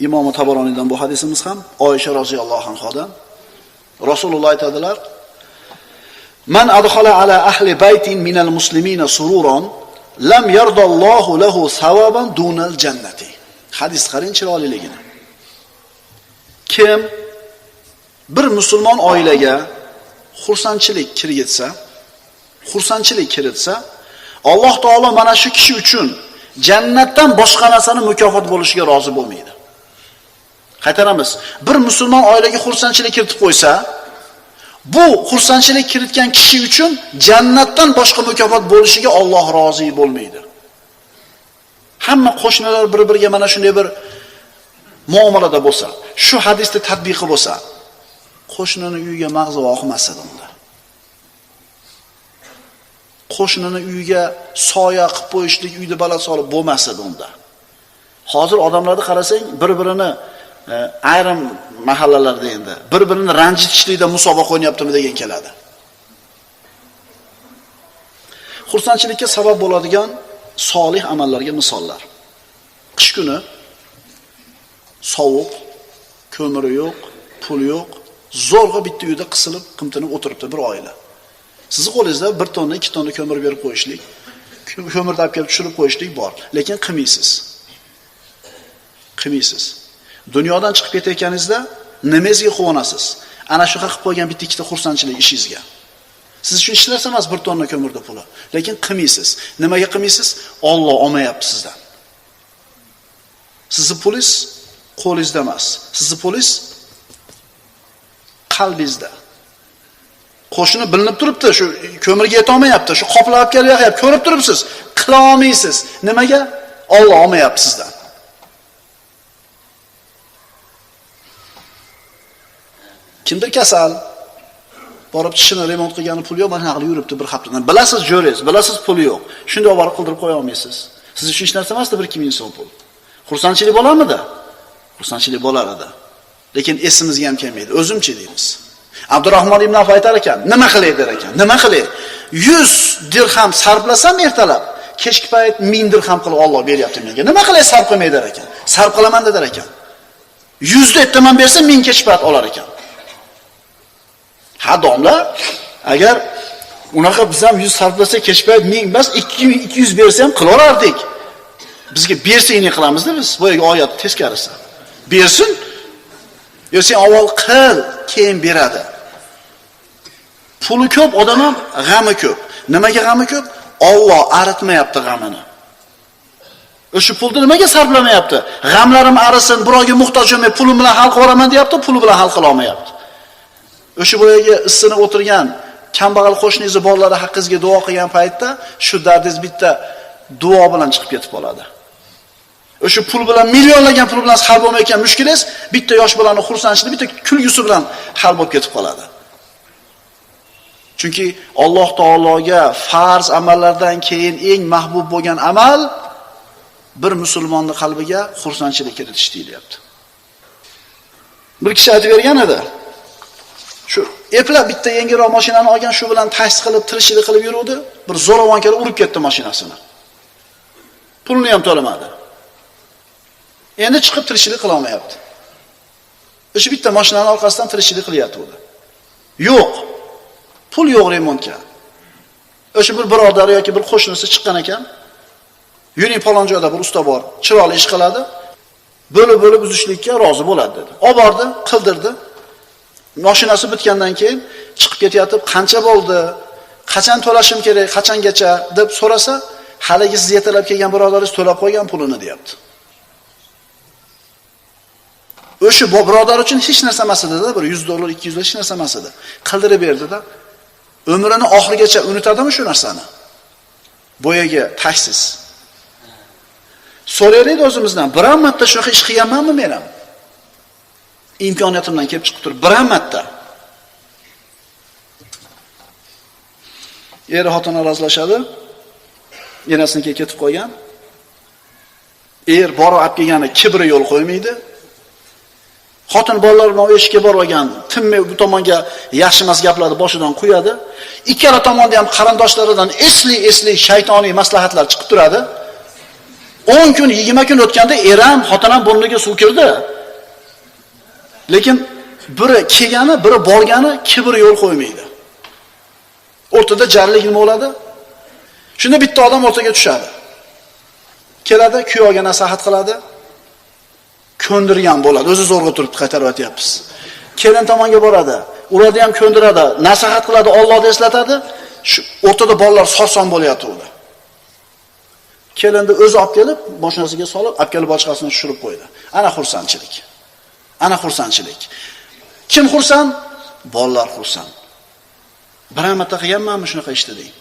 Imom taboroniydan bu hadisimiz ham Oysha roziyallohu anhodan Rasululloh aytadilar: "Man adhala ala ahli baytin minal muslimina sururan lam yardallohu lahu sawaban dunal jannati." Hadis qarang chiroyliligini. Kim bir musulmon oilaga xursandchilik kirgitsa, xursandchilik kiritsa, Alloh taolo mana shu kishi uchun jannatdan boshqa narsani mukofot bo'lishiga rozi bo'lmaydi. Qaytaramiz. Bir musulmon oilaga xursandchilik kiritib qo'ysa, bu xursandchilik kiritgan kishi uchun jannatdan boshqa mukofot bo'lishiga Alloh rozi bo'lmaydi. Hamma qo'shnilar bir-biriga mana shunday bir muomalada bo'lsa, shu hadisni tatbiqi bo'lsa, qo'shnini uyiga mag'zi oqmasa unda. Qo'shnini uyiga soya qilib qo'yishlik, uyda balo solib bo'lmasa unda. Hozir odamlarni qarasang, bir-birini E, ayrim mahallalarda endi bir-birini ranjitishlikda musobaqa o'ynayaptimi degan keladi. Xursandchilikka sabab bo'ladigan solih amallarga misollar. Qish kuni sovuq, ko'miri yo'q, pul yo'q, zo'rg'a bitta uyda qisilib, qimtinib o'tiribdi bir oila. Sizni qo'lingizda bir tonna, ikki tonna ko'mir berib qo'yishlik, ko'mirni olib kelib tushirib qo'yishlik bor, lekin qilmaysiz. Qilmaysiz. Dunyodan chiqib ketayotganingizda nimangizga quvonasiz? Ana shu qilib qo'ygan bitta ikkita xursandchilik ishingizga. Siz uchun hech narsa emas bir tonna ko'mirda puli, lekin qilmaysiz. Nimaga qilmaysiz? Alloh olmayapti sizdan. Sizni pulingiz qo'lingizda emas. Sizni pulingiz qalbingizda. Qo'shni bilinib turibdi, shu ko'mirga yeta olmayapti, shu qoplab kelyapti, ko'rib turibsiz, qila olmaysiz. Nimaga? Alloh olmayapti sizdan. Kimdir kasal, borib tishini remont qilgani pul yo'q, mana haqli yuribdi bir haftadan. Bilasiz jo'rangiz, bilasiz puli yo'q. Shunday olib qildirib qo'ya olmaysiz. Siz uchun hech narsa emasdi 2000 so'm pul. Xursandchilik bo'larmidi? Xursandchilik bo'lar edi. Lekin esimizga ham kelmaydi. O'zimchi deymiz. Abdurrahmon ibn Af aytar ekan, nima qilay der ekan? Nima qilay? 100 dirham sarflasam ertalab, kechki payt 1000 dirham qilib Alloh beryapti menga. Nima qilay sarf qilmay der ekan? Sarf qilaman der ekan. 100 da ertaman bersa 1000 kechki payt olar ekan. Ha domla, agar unaqa biz ham 100 sarflasa kechki payt 1000 emas, 200 bersa ham qila olardik. Bizga bersangni qilamizda biz. Bu oyat teskarisi. Bersin, Yo sen avval qil, keyin beradi. Puli ko'p, odam ham g'ami ko'p. Nimaga g'ami ko'p? Alloh aritmayapti g'amini. O'sha pulni nimaga sarflamayapti? G'amlarim arisin, birovga muhtoj emas, pulim bilan hal qilaman deyapti, puli bilan hal qila olmayapti. O'sha boyaga issinib o'tirgan kambag'al qo'shningizni bolalari haqqingizga duo qilgan paytda shu dardingiz bitta duo bilan chiqib ketib qoladi. O'sha pul bilan millionlagan pul bilan hal bo'lmayotgan mushkulingiz bitta yosh bolani xursandchiligi, bitta kulgusi bilan hal bo'lib ketib qoladi. Chunki Alloh taologa farz amallardan keyin eng mahbub bo'lgan amal bir musulmonning qalbiga xursandchilik kiritish deyilyapti. Bir kishi aytib bergan edi. Shu eplab bitta yengilroq mashinani olgan, shu bilan taksi qilib, tirishchilik qilib yuruvdi. Bir zo'ravon kelib urib ketdi mashinasini. Pulni ham to'lamadi. Endi chiqib tirishchilik qila olmayapti. O'sha bitta mashinaning orqasidan tirishchilik qilyapti u. Yo'q. Pul yo'q remontga. O'sha bir birodari yoki bir qo'shnisi chiqqan ekan. Yuring falon joyda bir usta bor, chiroyli ish qiladi. Bo'lib-bo'lib uzishlikka rozi bo'ladi dedi. Olib bordi, qildirdi. Mashinasi bitgandan keyin chiqib ketayotib, qancha bo'ldi? Qachon to'lashim kerak? Qachongacha deb so'rasa, haligi siz yetalab kelgan birodaringiz to'lab qo'ygan pulini deyapti. O'sha birodar uchun hech narsa emas edida bir 100 dollar, 200 dollar hech narsa emas edi. Qildirib berdi-da. Umrini oxirigacha unutadimi shu narsani? boyagi tashsiz. So'raylik o'zimizdan, biron marta shunaqa ish qilganmanmi men ham? Imkoniyatimdan kelib chiqib turib, bir marta. Er xotin razlashadi. Enasinikiga ketib qo'ygan. Er borib olib kelgani kibri yo'l qo'ymaydi. Xotin bolalar bilan eshikka borib olgan, tinmay bu tomonga yaxshi emas gaplarni boshidan quyadi Ikkala tomonda ham qarindoshlaridan esli-esli shaytoniy maslahatlar chiqib turadi. 10 kun, 20 kun o'tganda er ham, xotin ham burniga suv kirdi. Lekin biri kelgani, biri borgani, kibr yo'l qo'ymaydi. O'rtada jarlik nima bo'ladi? Shunda bitta odam o'rtaga tushadi. Keladi, kuyovga nasihat qiladi. Ko'ndirgan bo'ladi. O'zi zo'rg'a turibdi, qaytarib o'tyapmiz. Kelin tomonga boradi. Ularni ham ko'ndiradi, nasihat qiladi, Allohni eslatadi. Shu o'rtada bolalar soson bo'layotgandi. Kelinni o'zi olib kelib, mashinasiga solib, olib kelib boshqasini tushirib qo'ydi. Ana xursandchilik. Ana xursandchilik. Kim xursand? Bolalar xursand. Bir marta qilganmanmi shunaqa ishni deng.